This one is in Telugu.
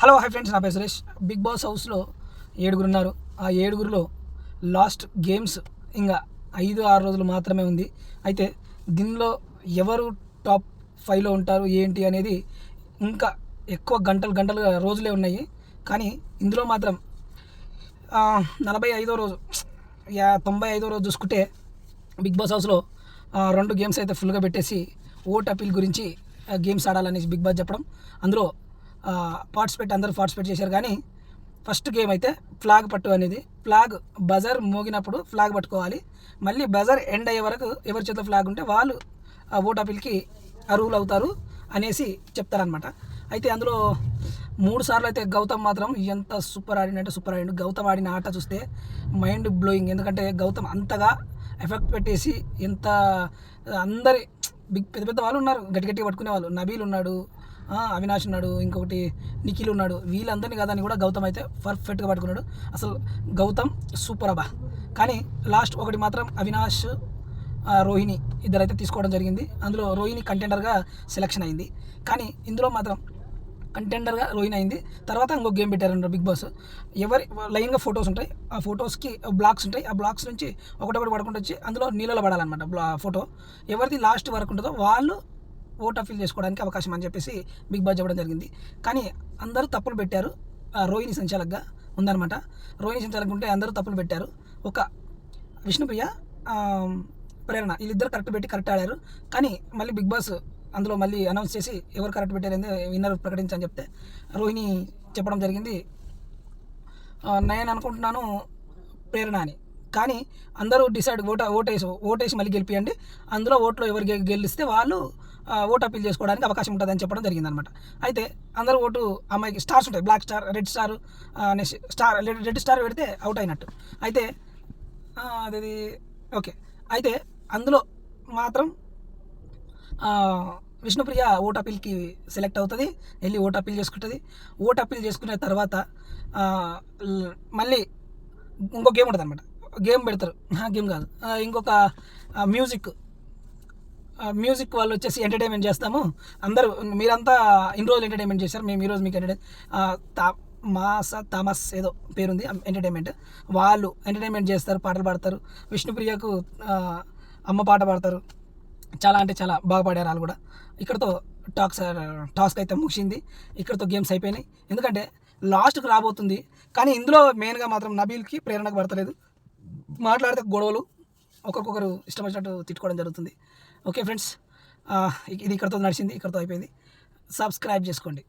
హలో హై ఫ్రెండ్స్ నా పేరు సురేష్. బిగ్ బాస్ హౌస్లో ఏడుగురు ఉన్నారు ఆ ఏడుగురిలో లాస్ట్ గేమ్స్ ఇంకా ఐదు ఆరు రోజులు మాత్రమే ఉంది. అయితే దీనిలో ఎవరు టాప్ ఫైవ్లో ఉంటారు ఏంటి అనేది ఇంకా ఎక్కువ గంటలు గంటలు రోజులే ఉన్నాయి. కానీ ఇందులో మాత్రం నలభై ఐదో రోజు యా తొంభై ఐదో రోజు చూసుకుంటే బిగ్ బాస్ హౌస్లో రెండు గేమ్స్ అయితే ఫుల్గా పెట్టేసి ఓట్ అపీల్ గురించి గేమ్స్ ఆడాలనేసి బిగ్ బాస్ చెప్పడం. అందులో పార్టిసిపేట్ అందరూ పార్టిసిపేట్ చేశారు. కానీ ఫస్ట్ గేమ్ అయితే ఫ్లాగ్ పట్టు అనేది ఫ్లాగ్ బజర్ మోగినప్పుడు ఫ్లాగ్ పట్టుకోవాలి. మళ్ళీ బజర్ ఎండ్ అయ్యే వరకు ఎవరి చేతిలో ఫ్లాగ్ ఉంటే వాళ్ళు ఆ ఓట్ అపీల్కి అర్హులు అవుతారు అనేసి చెప్తారనమాట అయితే అందులో మూడు సార్లు అయితే గౌతమ్ మాత్రం ఎంత సూపర్ ఆడినంటే సూపర్ ఆడిండు. గౌతమ్ ఆడిన ఆట చూస్తే మైండ్ బ్లోయింగ్ ఎందుకంటే గౌతమ్ అంతగా ఎఫెక్ట్ పెట్టేసి ఎంత అందరి బిగ్ పెద్ద పెద్ద వాళ్ళు ఉన్నారు. గట్టి గట్టిగా పట్టుకునే వాళ్ళు. నబీల్ ఉన్నాడు అవినాష్ ఉన్నాడు ఇంకొకటి నిఖిల్ ఉన్నాడు. వీళ్ళందరినీ కదని కూడా గౌతమ్ అయితే పర్ఫెక్ట్గా పట్టుకున్నాడు. అసలు గౌతమ్ సూపర్ అబ్బా. కానీ లాస్ట్ ఒకటి మాత్రం అవినాష్ రోహిణి ఇద్దరైతే తీసుకోవడం జరిగింది. అందులో రోహిణి కంటెండర్గా సెలెక్షన్ అయింది. కానీ ఇందులో మాత్రం కంటెండర్గా రోహిణి అయింది. తర్వాత ఇంకో గేమ్ పెట్టారన్నారు బిగ్ బాస్ ఎవరి లైన్గా ఫొటోస్ ఉంటాయి ఆ ఫొటోస్కి బ్లాక్స్ ఉంటాయి. ఆ బ్లాక్స్ నుంచి ఒకటొకటి పడుకుంటూ వచ్చి అందులో నీళ్ళలో పడాలన్నమాట ఫోటో ఎవరిది లాస్ట్ వరకు ఉంటుందో వాళ్ళు ఓట్ అఫీల్ చేసుకోవడానికి అవకాశం అని చెప్పేసి బిగ్ బాస్ చెప్పడం జరిగింది. కానీ అందరూ తప్పులు పెట్టారు. రోహిణి సంచాలక్గా ఉందన్నమాట. రోహిణి సంచాలక్ ఉంటే అందరూ తప్పులు పెట్టారు. ఒక విష్ణుప్రియ ప్రేరణ వీళ్ళిద్దరు కరెక్ట్ పెట్టి కరెక్ట్ ఆడారు. కానీ మళ్ళీ బిగ్ బాస్ అందులో మళ్ళీ అనౌన్స్ చేసి ఎవరు కరెక్ట్ పెట్టారంటే విన్నర్ ప్రకటించని చెప్తే రోహిణి చెప్పడం జరిగింది. నేను అనుకుంటున్నాను ప్రేరణ అని. కానీ అందరూ డిసైడ్ ఓట ఓటేసి ఓటేసి మళ్ళీ గెలిపియండి. అందులో ఓట్లో ఎవరు గెలిస్తే వాళ్ళు ఓటు అప్పీల్ చేసుకోవడానికి అవకాశం ఉంటుందని చెప్పడం జరిగిందనమాట. అయితే అందరూ ఓటు అమ్మాయికి స్టార్స్ ఉంటాయి. Black star red star next star red star పెడితే అవుట్ అయినట్టు. అయితే అది ఓకే. అయితే అందులో మాత్రం విష్ణుప్రియ ఓట్ అప్పీల్కి సెలెక్ట్ అవుతుంది. వెళ్ళి ఓట్ అప్పీల్ చేసుకుంటుంది. ఓట్ అప్పీల్ చేసుకున్న తర్వాత మళ్ళీ ఇంకో గేమ్ ఉంటుంది అనమాట గేమ్ పెడతారు. గేమ్ కాదు. ఇంకొక మ్యూజిక్ మ్యూజిక్ వాళ్ళు వచ్చేసి ఎంటర్టైన్మెంట్ చేస్తాము. అందరూ మీరంతా ఇన్ని రోజులు ఎంటర్టైన్మెంట్ చేశారు. మేము ఈరోజు మీకు ఎంటర్టైన్ తా మాస తామస్ ఏదో పేరుంది ఎంటర్టైన్మెంట్ వాళ్ళు ఎంటర్టైన్మెంట్ చేస్తారు పాటలు పాడతారు. విష్ణుప్రియకు అమ్మ పాట పాడతారు. చాలా అంటే చాలా బాగా పాడారు వాళ్ళు కూడా. ఇక్కడతో టాక్స్ టాస్క్ అయితే ముగిసింది. ఇక్కడతో గేమ్స్ అయిపోయినాయి. ఎందుకంటే లాస్ట్కి రాబోతుంది. కానీ ఇందులో మెయిన్గా మాత్రం నబీల్కి ప్రేరణకు పడతలేదు. మాట్లాడితే గొడవలు ఒకరికొకరు ఇష్టం వచ్చినట్టు తిట్టుకోవడం జరుగుతుంది. ఓకే ఫ్రెండ్స్ ఇది ఇక్కడతో నడిచింది ఇక్కడతో అయిపోయింది. సబ్స్క్రైబ్ చేసుకోండి.